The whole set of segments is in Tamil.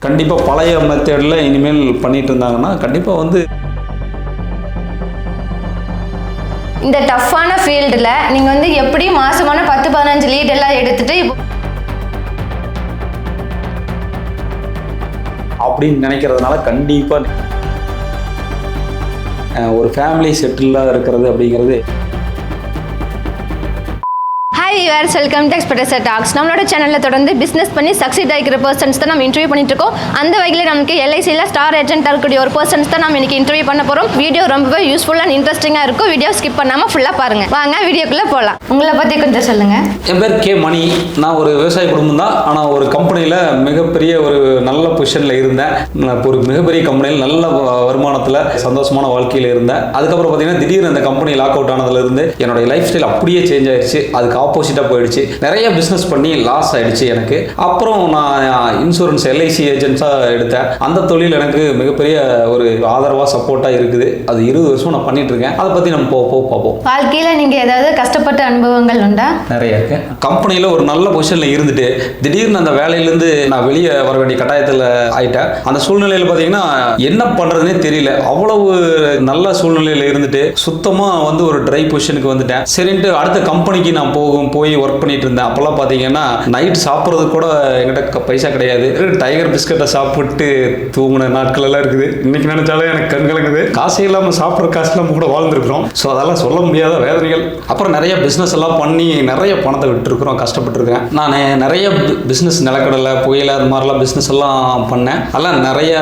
கண்டிப்பாக பழைய மெத்தடில் இனிமேல் பண்ணிட்டு இருந்தாங்கன்னா கண்டிப்பாக வந்து இந்த டஃப்பான ஃபீல்டில் நீங்கள் வந்து எப்படி மாசமான பத்து பதினஞ்சு லீட் எல்லாம் எடுத்துட்டு அப்படின்னு நினைக்கிறதுனால கண்டிப்பாக ஒரு ஃபேமிலி செட்டிலாக இருக்கிறது அப்படிங்கிறது hi yours welcome to Expector Talks நம்மளோட சேனலில் தொடர்ந்து பிஸ்னஸ் பண்ணி சக்சீட் ஆகிக்கிற பர்சன்ஸ் தான் நம்ம இன்டர்வியூ பண்ணிட்டு இருக்கோம். அந்த வகையில் நமக்கு எல்ஐசியில் ஸ்டார் ஏஜென்ட்டாக இருக்கக்கூடிய ஒரு பர்சன்ஸ் தான் நம்ம இன்னைக்கு இன்டர்வியூ பண்ண போகிறோம் வீடியோ ரொம்பவே யூஸ்ஃபுல் அண்ட் இன்ட்ரெஸ்டிங்காக இருக்கும். வீடியோ ஸ்கிப் பண்ணாமல் ஃபுல்லாக பாருங்க. வாங்க வீடியோக்குள்ளே போகலாம் உங்களை பற்றி கொஞ்சம் சொல்லுங்கள் என் பேர் கே மணி. நான் ஒரு விவசாய குடும்பம் தான். ஆனால் ஒரு கம்பெனியில் மிகப்பெரிய ஒரு நல்ல பொசிஷனில் இருந்தேன். நான் ஒரு மிகப்பெரிய கம்பெனியில் நல்ல வருமானத்தில் சந்தோஷமான வாழ்க்கையில் இருந்தேன். அதுக்கப்புறம் பார்த்தீங்கன்னா திடீர்னு அந்த கம்பெனி லாக் அவுட் ஆனதுலேருந்து என்னோட லைஃப் ஸ்டைல் அப்படியே சேஞ்ச் ஆயிடுச்சு. அதுக்கு ஆப்போசிட்டாக போயிடுச்சு. நிறைய பிஸ்னஸ் பண்ணி லாஸ் ஆயிடுச்சு எனக்கு. அப்புறம் நான் இன்சூரன்ஸ் எல்ஐசி ஏஜென்ட்ஸாக எடுத்தேன். அந்த தொழில் எனக்கு மிகப்பெரிய ஒரு ஆதரவாக சப்போர்ட்டாக இருக்குது. அது இருபது வருஷம் நான் பண்ணிட்டு இருக்கேன். அதை பற்றி நம்ம போக போக பார்ப்போம். வாழ்க்கையில் நீங்கள் ஏதாவது கஷ்டப்பட்ட அனுபவங்கள் உண்டா? நிறைய இருக்கு. கம்பெனியில் ஒரு நல்ல பொசிஷனில் இருந்துட்டு திடீர்னு அந்த வேலையிலேருந்து நான் வெளியே வர வேண்டிய கட்டாயத்தில் ஆயிட்டேன். அந்த சூழ்நிலையில் பார்த்தீங்கன்னா என்ன பண்ணுறதுனே தெரியல. அவ்வளவு நல்ல சூழ்நிலையில் இருந்துட்டு சுத்தமாக வந்து ஒரு ட்ரை பொசிஷனுக்கு வந்துட்டேன். சரின்ட்டு அடுத்த கம்பெனிக்கு நான் போகும் போய் ஒர்க் பண்ணிட்டு இருந்தேன். அப்போல்லாம் பார்த்தீங்கன்னா நைட் சாப்பிட்றதுக்கு கூட என்கிட்ட க- பைசா கிடையாது. டைகர் பிஸ்கட்டை சாப்பிட்டு தூங்கின நாட்கள் எல்லாம் இருக்குது. இன்னைக்கு நினைச்சாலே எனக்கு கண் கலங்குது. காசே இல்லாமல் சாப்பிட்ற காசு இல்லாமல் கூட வாழ்ந்துருக்குறோம். ஸோ அதெல்லாம் சொல்ல முடியாத வேதனைகள். அப்புறம் நிறைய பிஸ்னஸ் எல்லாம் பண்ணி நிறைய பணத்தை விட்டுருக்குறோம் கஷ்டப்பட்டுருக்கேன் நான் நிறைய பிஸ்னஸ் நிலக்கடலை புயல் அது மாதிரிலாம் பிஸ்னஸ் எல்லாம் பண்ணேன். அதெல்லாம் நிறைய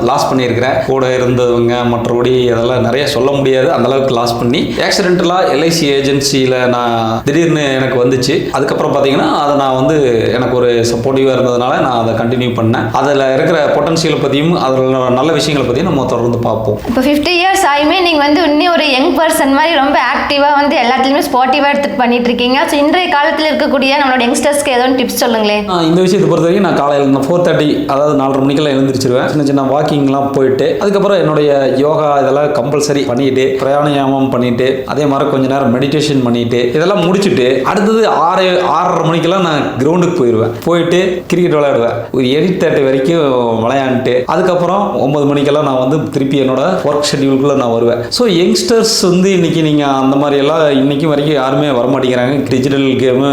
லாஸ் பண்ணியிருக்கிறேன். கூட இருந்தவங்க மற்றபடி அதெல்லாம் நிறைய சொல்ல முடியாது. அந்தளவுக்கு லாஸ் பண்ணி ஆக்சிடென்டலாக எல்ஐசி ஏஜென்சியில் நான் திடீர்னு எனக்கு வந்துச்சு. அதுக்கப்புறம் பார்த்தீங்கன்னா அதை நான் வந்து எனக்கு ஒரு சப்போர்ட்டிவாக இருந்ததுனால நான் அதை கண்டினியூ பண்ணேன். அதில் இருக்கிற பொட்டன்ஷியலை பற்றியும் அதில் நல்ல விஷயங்களை பற்றியும் நம்ம தொடர்ந்து பார்ப்போம். இப்போ ஃபிஃப்டி இயர்ஸ் ஆயுமே நீங்கள் வந்து இன்னும் ஒரு யங் பர்சன் மாதிரி ரொம்ப ஆக்டிவாக வந்து எல்லாத்துலேயுமே ஸ்பாட்டிவாக எடுத்துகிட்டு பண்ணிட்டு இருக்கீங்க. ஸோ இன்றைய காலத்தில் இருக்கக்கூடிய நம்மளோட யங்ஸ்டர்ஸ்க்கு ஏதோ டிப்ஸ் சொல்லுங்களேன். இந்த விஷயத்தை பொறுத்த வரைக்கும் நான் காலையில் நான் ஃபோர் தேர்ட்டி அதாவது நாலரை மணிக்கெல்லாம் எழுந்திரிச்சிருவேன். சின்ன சின்ன வாக்கிங்லாம் போயிட்டு அதுக்கப்புறம் என்னுடைய யோகா இதெல்லாம் கம்பல்சரி பண்ணிட்டு பிராணாயாமம் பண்ணிட்டு அதே மாதிரி கொஞ்ச நேரம் மெடிடேஷன் பண்ணிட்டு இதெல்லாம் முடிச்சுட்டு அடுத்தது ஆறு ஆறரை மணிக்கெல்லாம் நான் கிரவுண்டுக்கு போயிடுவேன் போயிட்டு கிரிக்கெட் விளையாடுவேன். ஒரு எயிட் தேர்ட்டி வரைக்கும் விளையாண்டுட்டு அதுக்கப்புறம் ஒன்பது மணிக்கெல்லாம் நான் வந்து திருப்பி என்னோட ஒர்க் ஷெட்யூலுக்குள்ளே நான் வருவேன். ஸோ யங்ஸ்டர்ஸ் வந்து இன்னைக்கு நீங்கள் அந்த மாதிரி எல்லாம் இன்னைக்கு வரைக்கும் யாருமே வர மாட்டேங்கிறாங்க டிஜிட்டல் கேமு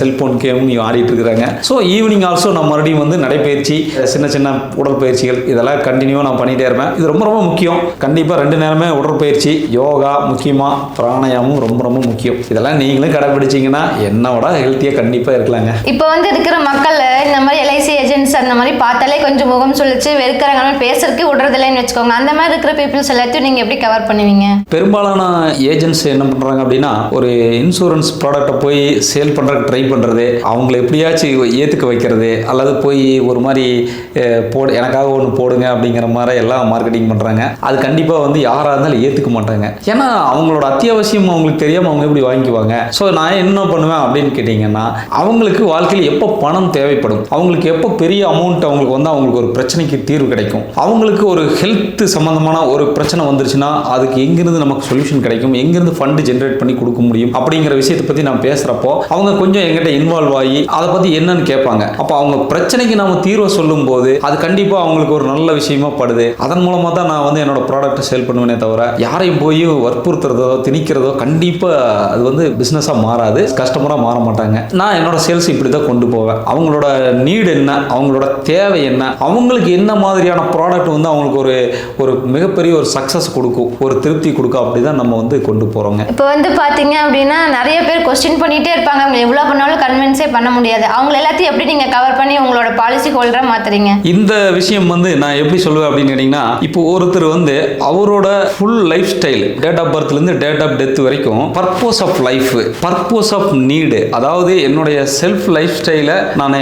செல்போன் கேம் ஆடிட்டு இருக்கிறாங்க. ஸோ ஈவினிங் ஆல்சோ நான் மறுபடியும் வந்து நடைப்பயிற்சி சின்ன சின்ன உடற்பயிற்சிகள் இதெல்லாம் கண்டினியூவாக நான் பண்ணிகிட்டே இருப்பேன். இது ரொம்ப ரொம்ப முக்கியம். கண்டிப்பாக ரெண்டு நேரமே உடற்பயிற்சி யோகா முக்கியமாக பிராணாயாமம் ரொம்ப ரொம்ப முக்கியம். இதெல்லாம் நீங்களும் கடைபிடிச்சிங்கன்னா என்னோட ஹெல்த்தியாக கண்டிப்பாக இருக்கலாங்க. இப்போ வந்து இருக்கிற மக்கள் இந்த மாதிரி எல்ஐசி ஏஜென்ட்ஸ் அந்த மாதிரி பார்த்தாலே கொஞ்சம் முகம் சுழிச்சு வெறுக்கிறாங்க பேசுறதுக்கு விடுறதில்லைன்னு வச்சுக்கோங்க. அந்த மாதிரி இருக்கிற பீப்புள்ஸ் எல்லாத்தையும் நீங்கள் எப்படி கவர் பண்ணுவீங்க? பெரும்பாலான ஏஜென்ட்ஸ் என்ன பண்ணுறாங்க அப்படின்னா ஒரு இன்சூரன்ஸ் ப்ராடக்ட்டை போய் சேல் பண்ணுறதுக்கு ட்ரை பண்ணுறது அவங்கள எப்படியாச்சும் ஏற்றுக்க வைக்கிறது அல்லது போய் ஒரு மாதிரி போடு எனக்காக ஒன்று போடுங்க அப்படிங்கிற மாதிரி எல்லாம் மார்க்கெட்டிங் பண்ணுறாங்க அது கண்டிப்பாக வந்து யாராக இருந்தாலும் ஏற்றுக்க மாட்டாங்க. ஏன்னா அவங்களோட அத்தியாவசியம் அவங்களுக்கு தெரியாமல் அவங்க எப்படி வாங்கிக்குவாங்க? ஸோ நான் என்ன பண்ணுவேன் அப்படின்னு கேட்டிங்கன்னா அவங்களுக்கு வாழ்க்கையில் எப்போ பணம் தேவைப்படும்? அவங்களுக்கு எப்போ பெரிய அமௌண்ட் அவங்களுக்கு வந்து அவங்களுக்கு ஒரு பிரச்சனைக்கு தீர்வு கிடைக்கும்? அவங்களுக்கு ஒரு ஹெல்த் சம்பந்தமான ஒரு பிரச்சனை வந்துருச்சுன்னா அதுக்கு எங்கிருந்து நமக்கு சொல்யூஷன் கிடைக்கும்? எங்கிருந்து ஃபண்டு ஜென்ரேட் பண்ணி கொடுக்க முடியும்? அப்படிங்கிற விஷயத்தை பற்றி நான் பேசுகிறப்போ அவங்க கொஞ்சம் எங்கிட்ட இன்வால்வ் ஆகி அதை பற்றி என்னன்னு கேட்பாங்க. அப்போ அவங்க பிரச்சனைக்கு நாம தீர்வை சொல்லும்போது அது கண்டிப்பாக அவங்களுக்கு ஒரு நல்ல விஷயமா படுது. அதன் மூலமாக தான் நான் வந்து என்னோட ப்ராடக்ட்டை சேல் பண்ணுவேனே தவிர யாரையும் போய் வற்புறுத்துறதோ திணிக்கிறதோ கண்டிப்பாக அது வந்து பிஸ்னஸாக மாறாது. கஸ்டமராக மாற மாட்டாங்க. நான் என்னோட சேல்ஸ் இப்படி தான் கொண்டு போவேன். அவங்களோட நீடு என்ன அவங்களோட தேவை என்ன அவங்களுக்கு என்ன மாதிரியான ப்ராடக்ட் வந்து அவங்களுக்கு ஒரு ஒரு மிகப்பெரிய ஒரு சக்ஸஸ் கொடுக்கும் ஒரு திருப்தி கொடுக்கும் அப்படி தான் நம்ம வந்து கொண்டு போகிறோங்க இப்போ வந்து பார்த்தீங்க அப்படின்னா நிறைய பேர் கொஸ்டின் பண்ணிகிட்டே இருப்பாங்க. அவங்க எவ்வளோ பண்ணாலும் கன்வின்ஸே பண்ண முடியாது. அவங்க எல்லாத்தையும் எப்படி நீங்கள் கவர் பண்ணி உங்களோட பாலிசி ஹோல்டராக மாற்றுறீங்க இந்த விஷயம் வந்து நான் எப்படி சொல்லுவேன் அப்படின்னு கேட்டிங்கன்னா இப்போ ஒருத்தர் வந்து அவரோட full life style date of பர்த்லேருந்து date of death வரைக்கும் purpose of life purpose of need அதாவது என்னுடைய செல்ஃப் லைஃப் ஸ்டைலை நான்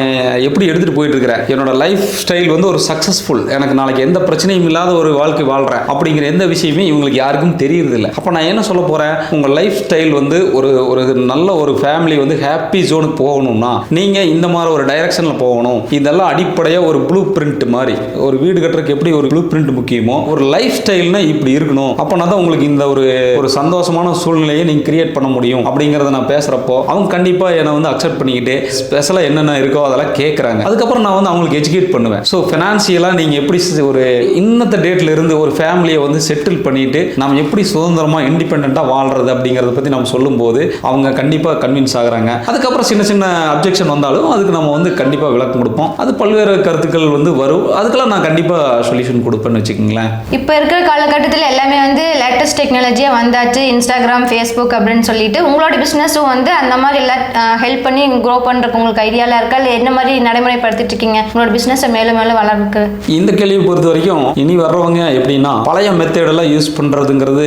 எப்படி எடுத்துகிட்டு போயிட்டு இருக்கிறேன் என்னோட லைஃப் ஸ்டைல் வந்து ஒரு சக்ஸஸ்ஃபுல் எனக்கு நாளைக்கு எந்த பிரச்சனையும் இல்லாத ஒரு வாழ்க்கை வாழ்கிறேன் அப்படிங்கிற எந்த விஷயமே இவங்களுக்கு யாருக்கும் தெரியறதில்ல. அப்போ நான் என்ன சொல்ல போகிறேன் உங்கள் லைஃப் ஸ்டைல் வந்து ஒரு ஒரு நல்ல ஒரு ஃபேமிலி வந்து ஹாப்பி ஜோனுக்கு போகணும்னா நீங்கள் இந்த மாதிரி ஒரு டைரக்ஷனில் போகணும். இதெல்லாம் அடிப்படையாக ஒரு ப்ளூ பிரிண்ட் மாதிரி. ஒரு வீடு கட்டுறதுக்கு எப்படி ஒரு ப்ளூ பிரிண்ட் முக்கியமோ ஒரு லைஃப் ஸ்டைல்னா இப்படி இருக்கணும். அப்போனா தான் உங்களுக்கு இந்த ஒரு ஒரு சந்தோஷமான சூழ்நிலையை நீங்கள் கிரியேட் பண்ண முடியும். அப்படிங்கிறத நான் பேசுகிறப்போ அவங்க கண்டிப்பாக என்னை வந்து அக்செப்ட் பண்ணிக்கிட்டு ஸ்பெஷலாக என்னென்ன இருக்கோ அதெல்லாம் கேட்குறாங்க அதுக்கப்புறம் நான் வந்து அவங்களுக்கு எஜுகேட் பண்ணுவேன். ஸோ ஃபினான்ஷியலாக நீங்கள் எப்படி ஒரு இன்னத்த டேட்டில் இருந்து ஒரு ஃபேமிலியை வந்து செட்டில் பண்ணிட்டு நம்ம எப்படி சுதந்திரமாக இண்டிபெண்ட்டாக வாழ்றது அப்படிங்கிறத பற்றி நம்ம சொல்லும்போது அவங்க கண்டிப்பாக கன்வின்ஸ் ஆகுறாங்க. அதுக்கப்புறம் சின்ன சின்ன அப்ஜெக்ஷன் வந்தாலும் அதுக்கு நம்ம வந்து கண்டிப்பாக விளக்கம் கொடுப்போம். அது பல்வேறு கருத்துக்கள் வந்து வரும். அதுக்கெல்லாம் நான் கண்டிப்பாக சொல்யூஷன் கொடுப்பேன்னு வச்சுக்கோங்களேன். இப்போ இருக்கிற காலகட்டத்தில் எல்லாமே வந்து லேட்டஸ்ட் டெக்னாலஜியாக வந்தாச்சு. இன்ஸ்டாகிராம் ஃபேஸ்புக் அப்படின்னு சொல்லிட்டு உங்களோட பிஸ்னஸும் வந்து அந்த மாதிரி எல்லாம் ஹெல்ப் பண்ணி க்ரோ பண்ணுறக்கு உங்களுக்கு ஐடியாலாம் இருக்கா? இல்லை என்ன மாதிரி நடைமுறைப்படுத்திட்டு இருக்கீங்க? உங்களோட பிஸ்னஸை மேலும் மேலும் வளர்க்கு இந்த கேள்வியை பொறுத்த வரைக்கும் இனி வர்றவங்க எப்படின்னா பழைய மெத்தேடெல்லாம் யூஸ் பண்ணுறதுங்கிறது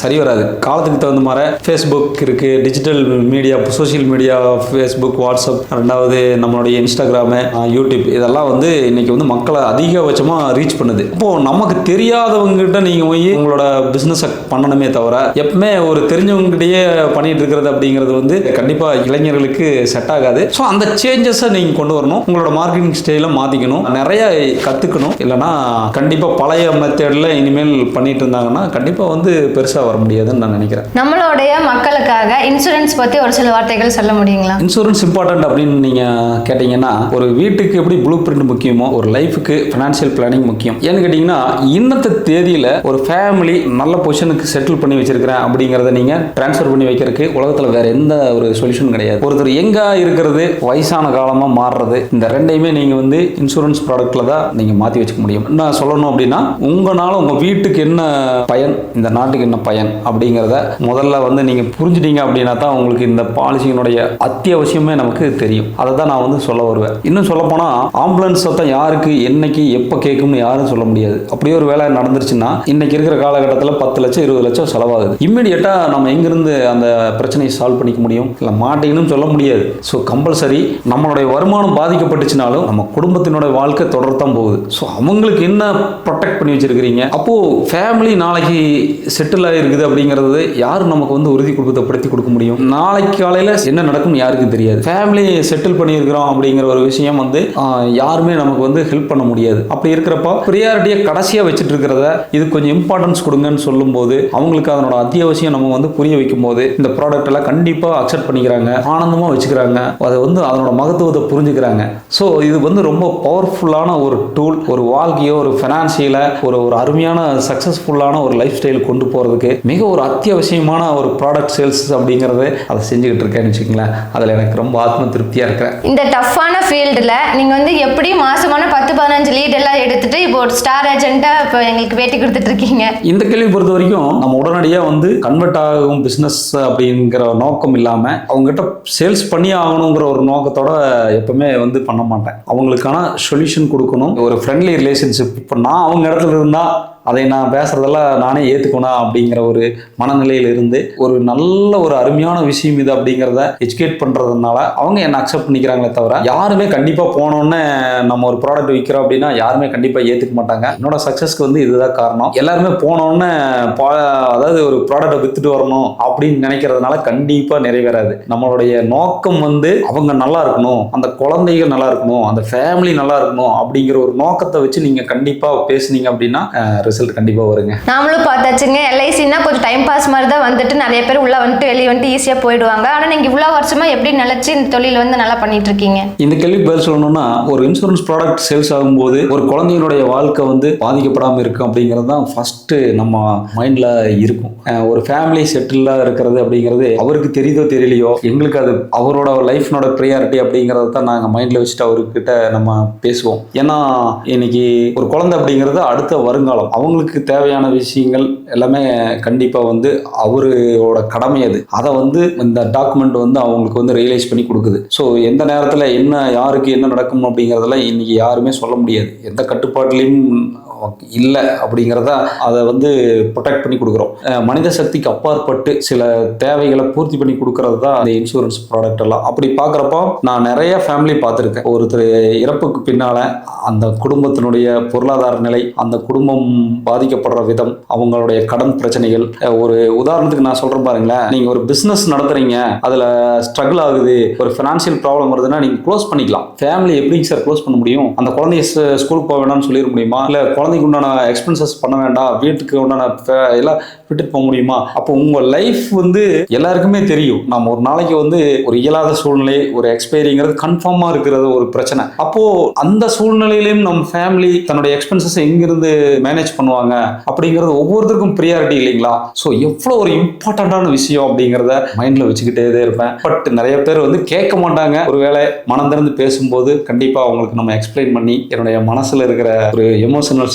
சரி வராது. காலத்துக்கு தகுந்த மாதிரி ஃபேஸ்புக் இருக்குது digital media social media Facebook WhatsApp ரெண்டாவது நம்மளுடைய இன்ஸ்டாகிராமு யூடியூப் இதெல்லாம் வந்து இன்னைக்கு வந்து மக்களை அதிகபட்சமாக ரீச் பண்ணுது. இப்போது நமக்கு தெரியாதவங்ககிட்ட நீங்கள் போய் உங்களோட பிஸ்னஸை பண்ணணுமே தவிர எப்பவுமே ஒரு தெரிஞ்சவங்ககிட்டயே பண்ணிட்டு இருக்கிறது அப்படிங்கிறது வந்து கண்டிப்பாக இளைஞர்களுக்கு செட் ஆகாது. ஸோ அந்த சேஞ்சஸை நீங்கள் கொண்டு வரணும். உங்களோட மார்க்கெட்டிங் ஸ்டைலை மாற்றிக்கணும் நிறைய கற்றுக்கணும் இல்லைன்னா கண்டிப்பாக பழைய மெத்தேடில் இனிமேல் பண்ணிட்டு இருந்தாங்கன்னா கண்டிப்பாக வந்து பெருசாக வர முடியாதுன்னு நான் நினைக்கிறேன். நம்மளுடைய மக்களுக்காக இன்சூரன்ஸ் பற்றி ஒரு சில வார்த்தைகள் சொல்ல முடியுங்களா? இன்சூரன்ஸ் இம்பார்ட்டன்ட் அப்படின்னு நீங்கள் கேட்டிங்கன்னா ஒரு வீட்டுக்கு எப்படி ப்ளூ பிரிண்ட் முக்கியமோ ஒரு லைஃபுக்கு ஃபினான்ஷியல் பிளானிங் முக்கியம். ஏன்னு கேட்டிங்கன்னா இன்னத்த தேதியில் ஒரு ஃபேமிலி நல்ல பொசிஷனுக்கு செட்டில் பண்ணி வச்சிருக்கிறேன் அப்படிங்கிறத நீங்கள் ட்ரான்ஸ்ஃபர் பண்ணி வைக்கிறதுக்கு உலகத்தில் வேற எந்த ஒரு சொல்யூஷன் கிடையாது. ஒருத்தர் எங்கே இருக்கிறது வயசான காலமாக மாறுறது இந்த ரெண்டையுமே நீங்கள் வந்து இன்சூரன்ஸ் ப்ராடக்ட்டில் தான் நீங்கள் மாற்றி வச்சுக்க முடியும். என்ன சொல்லணும் அப்படின்னா உங்களால் உங்கள் வீட்டுக்கு என்ன பயன் இந்த நாட்டுக்கு என்ன பயன் அப்படிங்கிறத முதல்ல வந்து நீங்கள் புரிஞ்சுட்டீங்க அப்படின்னா தான் உங்களுக்கு இந்த பாலிசியினுடைய அத்தியாவசியமே நமக்கு தெரியும். அதை தான் நான் வந்து சொல்ல வருவேன். இன்னும் சொல்ல போனால் ஆம்புலன்ஸ் சத்தம் யாருக்கு என்னைக்கு எப்போ கேட்கும்னு யாரும் சொல்ல முடியாது. அப்படியே ஒரு வேலை நடந்துருச்சுன்னா இன்னைக்கு இருக்கிற காலகட்டத்தில் பத்து லட்சம் இருபது லட்சம் செலவாகுது. இம்மிடியட்டாக நம்ம எங்கிருந்து அந்த பிரச்சனையை சால்வ் பண்ணிக்க முடியும்? இல்லை மாட்டீங்கன்னு சொல்ல முடியாது. ஸோ கம்பல்சரி நம்மளுடைய வருமானம் பாதிக்கப்பட்டுச்சுனாலும் நம்ம குடும்பத்தினுடைய வாழ்க்கை தொடர்த்தான் போகுது. ஸோ அவங்களுக்கு என்ன ப்ரொடெக்ட் பண்ணி வச்சிருக்கிறீங்க? அப்போது ஃபேமிலி நாளைக்கு செட்டில் ஆகிருக்குது அப்படிங்கிறது யார் நமக்கு வந்து உறுதி கொடுக்கப்படுத்தி கொடுக்க முடியும்? நாளைக்கு காலையில் என்ன நடக்கும்னு யாருக்கும் தெரியாது. ஃபேமிலி செட்டில் பண்ணியிருக்கிறோம் அப்படிங்கிற ஒரு விஷயம் வந்து யாருமே நமக்கு வந்து ஹெல்ப் பண்ண முடியாது. அப்படி இருக்கிறப்ப ப்ரியாரிட்டியை கடைசியாக வச்சுட்டு இருக்கிறத இது கொஞ்சம் இம்பார்ட்டன்ஸ் கொடுங்கன்னு சொல்லும்போது அவங்களுக்கு அதனோட அத்தியாவசியம் நம்ம வந்து புரிய வைக்கும் போது இந்த ப்ராடக்ட் எல்லாம் கண்டிப்பாக அக்செப்ட் பண்ணிக்கிறாங்க ஆனந்தமாக வச்சுக்கிறாங்க. அதை வந்து அதனோட மகத்துவத்தை புரிஞ்சுக்கிறாங்க. ஸோ இது வந்து ரொம்ப பவர்ஃபுல்லான ஒரு டூல் ஒரு வாழ்க்கையோ ஒரு ஃபினான்ஷியலை ஒரு ஒரு அருமையான சக்ஸஸ்ஃபுல்லான ஒரு லைஃப் ஸ்டைல் கொண்டு போகிறதுக்கு மிக ஒரு அத்தியாவசியமான ஒரு ப்ராடக்ட் சேல்ஸ் அப்படிங்கிறது அதை செஞ்சுக்கிட்டு இருக்கேன்னு வச்சுக்கங்களேன். அதில் எனக்கு ரொம்ப ஆத்ம திருப்தியாக இருக்கிறேன். இந்த டஃப்பான ஃபீல்டில் நீங்கள் வந்து எப்படி மாசமான பத்து பதினஞ்சு லீட் எல்லாம் எடுத்துட்டு இப்போ ஒரு ஸ்டார் ஏஜென்ட்டாக இப்போ எங்களுக்கு பேட்டி கொடுத்துட்டு இருக்கீங்க? இந்த கேள்வி பொறுத்த வரைக்கும் நம்ம உடனடியாக வந்து கன்வெர்ட் ஆகும் பிஸ்னஸ் அப்படிங்கிற நோக்கம் இல்லாமல் அவங்ககிட்ட சேல்ஸ் பண்ணி ஆகணுங்கிற ஒரு நோக்கத்தோட எப்பவுமே வந்து பண்ண மாட்டேன். அவங்களுக்கான சொல்யூஷன் கொடுக்கணும். ஒரு ஃப்ரெண்ட்லி ரிலேஷன்ஷிப் இப்போ நான் அவங்க இடத்துல இருந்தால் அதை நான் பேசுறதெல்லாம் நானே ஏற்றுக்கணும் அப்படிங்கிற ஒரு மனநிலையில் இருந்து ஒரு நல்ல ஒரு அருமையான விஷயம் இது அப்படிங்கிறத எஜுகேட் பண்ணுறதுனால அவங்க என்னை அக்செப்ட் பண்ணிக்கிறாங்களே தவிர யாருமே கண்டிப்பாக போனோன்னே நம்ம ஒரு ப்ராடக்ட் விற்கிறோம் அப்படின்னா யாருமே கண்டிப்பாக ஏற்றுக்க மாட்டாங்க. என்னோட சக்ஸஸ்க்கு வந்து இதுதான் காரணம். எல்லாருமே போனோன்னே பா அதாவது ஒரு ப்ராடக்ட்டை வித்துட்டு வரணும் அப்படின்னு நினைக்கிறதுனால கண்டிப்பாக நிறைவேறாது. நம்மளுடைய நோக்கம் வந்து அவங்க நல்லா இருக்கணும் அந்த குழந்தைகள் நல்லா இருக்கணும் அந்த ஃபேமிலி நல்லா இருக்கணும் அப்படிங்கிற ஒரு நோக்கத்தை வச்சு நீங்கள் கண்டிப்பாக பேசுனீங்க அப்படின்னா ரிசல்ட் கண்டிப்பாக வருங்க. நாமளும் பார்த்தாச்சுங்க. எல்ஐசின்னா கொஞ்சம் டைம் பாஸ் மாதிரி தான் வந்துட்டு நிறைய பேர் உள்ளே வந்துட்டு வெளியே வந்துட்டு ஈஸியாக போயிடுவாங்க. ஆனால் நீங்கள் இவ்வளோ வருஷமாக எப்படி நிலச்சி இந்த தொழில் வந்து நல்லா பண்ணிட்டு இருக்கீங்க? இந்த கேள்வி பதில் சொல்லணும்னா ஒரு இன்சூரன்ஸ் ப்ராடக்ட் சேல்ஸ் ஆகும்போது ஒரு குழந்தையினுடைய வாழ்க்கை வந்து பாதிக்கப்படாமல் இருக்கும் அப்படிங்கிறது தான் ஃபஸ்ட்டு நம்ம மைண்டில் இருக்கும். ஒரு ஃபேமிலி செட்டிலாக இருக்கிறது அப்படிங்கிறது அவருக்கு தெரியுதோ தெரியலையோ எங்களுக்கு அது அவரோட லைஃப்னோட ப்ரியாரிட்டி அப்படிங்கிறத தான் நாங்கள் மைண்டில் வச்சுட்டு அவர்கிட்ட நம்ம பேசுவோம். ஏன்னா இன்னைக்கு ஒரு குழந்தை அப்படிங்கிறது அடுத்த வருங்காலம். அவங்களுக்கு தேவையான விஷயங்கள் எல்லாமே கண்டிப்பாக வந்து அவரோட கடமை அது. அதை வந்து இந்த டாக்குமெண்ட் வந்து அவங்களுக்கு வந்து ரியலைஸ் பண்ணி கொடுக்குது. ஸோ எந்த நேரத்தில் என்ன யாருக்கு என்ன நடக்கும் அப்படிங்கிறதெல்லாம் இன்னைக்கு யாருமே சொல்ல முடியாது. எந்த கட்டுப்பாட்டிலையும் இல்லை அப்படிங்கிறத அதை வந்து ப்ரொடெக்ட் பண்ணி கொடுக்குறோம். மனித சக்திக்கு அப்பாற்பட்டு சில தேவைகளை பூர்த்தி பண்ணி கொடுக்கறது தான் அந்த இன்சூரன்ஸ் ப்ராடக்ட் எல்லாம். அப்படி பார்க்குறப்போ நான் நிறைய ஃபேமிலி பார்த்துருக்கேன். ஒருத்தர் இறப்புக்கு பின்னால் அந்த குடும்பத்தினுடைய பொருளாதார நிலை அந்த குடும்பம் பாதிக்கப்படுற விதம் அவங்களுடைய கடன் பிரச்சனைகள். ஒரு உதாரணத்துக்கு நான் சொல்கிறேன் பாருங்களேன். நீங்கள் ஒரு பிஸ்னஸ் நடத்துறீங்க அதில் ஸ்ட்ரகிள் ஆகுது ஒரு ஃபினான்ஷியல் ப்ராப்ளம் வருதுன்னா நீங்கள் க்ளோஸ் பண்ணிக்கலாம். ஃபேமிலி எப்படிங்க சார் க்ளோஸ் பண்ண முடியும்? அந்த குழந்தைய ஸ்கூலுக்கு போக வேணாம்னு சொல்லிட முடியுமா? இல்ல குழந்தைக்கு உண்டான எக்ஸ்பென்சஸ் பண்ண வேண்டாம். வீட்டுக்கு உண்டான எல்லாம் விட்டுட்டு போக முடியுமா? அப்போ உங்கள் லைஃப் வந்து எல்லாருக்குமே தெரியும். நம்ம ஒரு நாளைக்கு வந்து ஒரு இயலாத சூழ்நிலை ஒரு எக்ஸ்பைரிங்கிறது கன்ஃபார்மாக இருக்கிறது ஒரு பிரச்சனை. அப்போ அந்த சூழ்நிலையிலையும் நம்ம ஃபேமிலி தன்னுடைய எக்ஸ்பென்சஸ் எங்கிருந்து மேனேஜ் பண்ணுவாங்க? அப்படிங்கிறது ஒவ்வொருத்தருக்கும் ப்ரியாரிட்டி இல்லைங்களா? ஸோ எவ்வளோ ஒரு இம்பார்ட்டண்ட்டான விஷயம் அப்படிங்கிறத மைண்டில் வச்சுக்கிட்டே தான் இருப்பேன். பட் நிறைய பேர் வந்து கேட்க மாட்டாங்க. ஒருவேளை மனம் திறந்து பேசும்போது கண்டிப்பாக அவங்களுக்கு நம்ம எக்ஸ்பிளைன் பண்ணி என்னுடைய மனசில் இருக்கிற ஒரு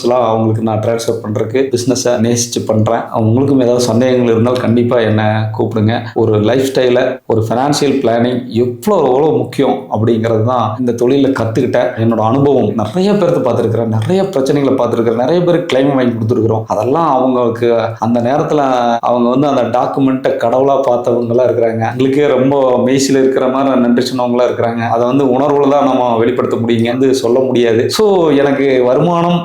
எமோஷனல்ஸ்லாம் அவங்களுக்கு நான் ட்ரான்ஸ்ஃபர் பண்ணுறதுக்கு பிஸ்னஸை நேசித்து பண்ணுறேன் உங்களுக்கும் ஏதாவது சந்தேகங்கள் இருந்தால் கண்டிப்பாக என்னை கூப்பிடுங்க. ஒரு லைஃப் ஸ்டைலை ஒரு ஃபினான்ஷியல் பிளானிங் எவ்வளோ எவ்வளோ முக்கியம் அப்படிங்கிறது தான் இந்த தொழிலில் கற்றுக்கிட்டேன் என்னோட அனுபவம். நிறைய பேர்த்து பார்த்துருக்குறேன் நிறைய பிரச்சனைகளை பார்த்துருக்குறேன். நிறைய பேர் கிளைம் வாங்கி கொடுத்துருக்குறோம். அதெல்லாம் அவங்களுக்கு அந்த நேரத்தில் அவங்க வந்து அந்த டாக்குமெண்ட்டை கடவுளாக பார்த்தவங்களாம் இருக்கிறாங்க. எங்களுக்கே ரொம்ப மெய்சில் இருக்கிற மாதிரி நன்றி சொன்னவங்களா இருக்கிறாங்க. அதை வந்து உணர்வுல தான் நம்ம வெளிப்படுத்த முடியுங்க. வந்து சொல்ல முடியாது. ஸோ எனக்கு வருமானம்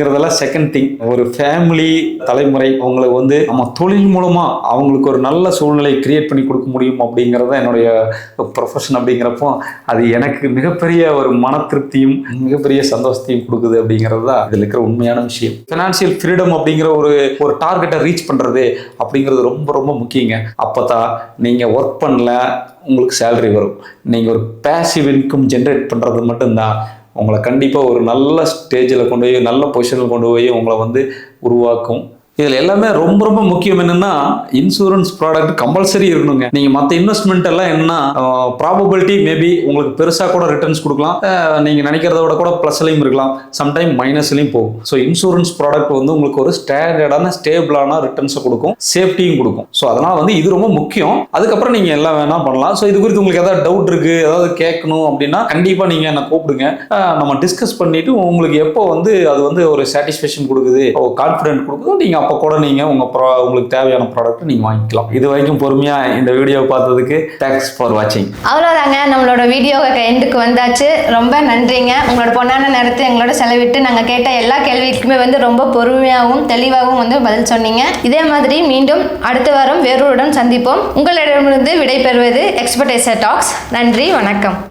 அப்படிங்கிறதெல்லாம் செகண்ட் திங் ஒரு ஃபேமிலி தலைமுறை அவங்களுக்கு வந்து நம்ம தொழில் மூலமா அவங்களுக்கு ஒரு நல்ல சூழ்நிலை கிரியேட் பண்ணி கொடுக்க முடியும் அப்படிங்கிறது தான் என்னுடைய ப்ரொஃபஷன் அப்படிங்கிறப்போ அது எனக்கு மிகப்பெரிய ஒரு மன திருப்தியும் மிகப்பெரிய சந்தோஷத்தையும் கொடுக்குது அப்படிங்கிறது தான் இதில் இருக்கிற உண்மையான விஷயம். ஃபினான்ஷியல் ஃப்ரீடம் அப்படிங்கிற ஒரு ஒரு டார்கெட்டை ரீச் பண்ணுறது அப்படிங்கிறது ரொம்ப ரொம்ப முக்கியங்க. அப்போ தான் நீங்கள் ஒர்க் பண்ணல உங்களுக்கு சேலரி வரும். நீங்கள் ஒரு பேசிவ் இன்கம் ஜென்ரேட் பண்ணுறது மட்டும்தான். உங்களை கண்டிப்பாக ஒரு நல்ல ஸ்டேஜில் கொண்டு போய் நல்ல பொசிஷனில் கொண்டு போய் உங்களை வந்து உருவாக்கும். இதில் எல்லாமே ரொம்ப ரொம்ப முக்கியம் என்னன்னா இன்சூரன்ஸ் ப்ராடக்ட் கம்பல்சரி இருக்கணுங்க. நீங்கள் மற்ற இன்வெஸ்ட்மெண்ட் எல்லாம் என்ன ப்ராபபிலிட்டி மேபி உங்களுக்கு பெருசாக கூட ரிட்டர்ன்ஸ் கொடுக்கலாம். நீங்கள் நினைக்கிறத விட கூட ப்ளஸ்லையும் இருக்கலாம். சம்டைம் மைனஸ்லையும் போகும். ஸோ இன்சூரன்ஸ் ப்ராடக்ட் வந்து உங்களுக்கு ஒரு ஸ்டாண்டர்டான ஸ்டேபிளான ரிட்டர்ன்ஸை கொடுக்கும். சேஃப்டியும் கொடுக்கும். ஸோ அதனால் வந்து இது ரொம்ப முக்கியம். அதுக்கப்புறம் நீங்கள் எல்லாம் வேணால் பண்ணலாம். ஸோ இது குறித்து உங்களுக்கு ஏதாவது டவுட் இருக்குது ஏதாவது கேட்கணும் அப்படின்னா கண்டிப்பாக நீங்கள் என்னை கூப்பிடுங்க. நம்ம டிஸ்கஸ் பண்ணிவிட்டு உங்களுக்கு எப்போ வந்து அது வந்து ஒரு சாட்டிஸ்ஃபேக்ஷன் கொடுக்குது கான்ஃபிடென்ட் கொடுக்குதோ நீங்கள் அப்போ கூட நீங்கள் உங்கள் ப்ரா உங்களுக்கு தேவையான ப்ராடக்ட் நீங்கள் வாங்கிக்கலாம். இது வரைக்கும் பொறுமையாக இந்த வீடியோ பார்த்ததுக்கு தேங்க்ஸ் ஃபார் வாட்சிங் அவ்வளோதாங்க நம்மளோட வீடியோ எண்டுக்கு வந்தாச்சு. ரொம்ப நன்றிங்க. உங்களோட பொண்ணான நேரத்தை எங்களோட செலவிட்டு நாங்கள் கேட்ட எல்லா கேள்விக்குமே வந்து ரொம்ப பொறுமையாகவும் தெளிவாகவும் வந்து பதில் சொன்னீங்க. இதே மாதிரி மீண்டும் அடுத்த வாரம் வேறொருடன் சந்திப்போம். உங்களிடமிருந்து விடைபெறுவது எக்ஸ்பர்டைசர் டாக்ஸ் நன்றி வணக்கம்.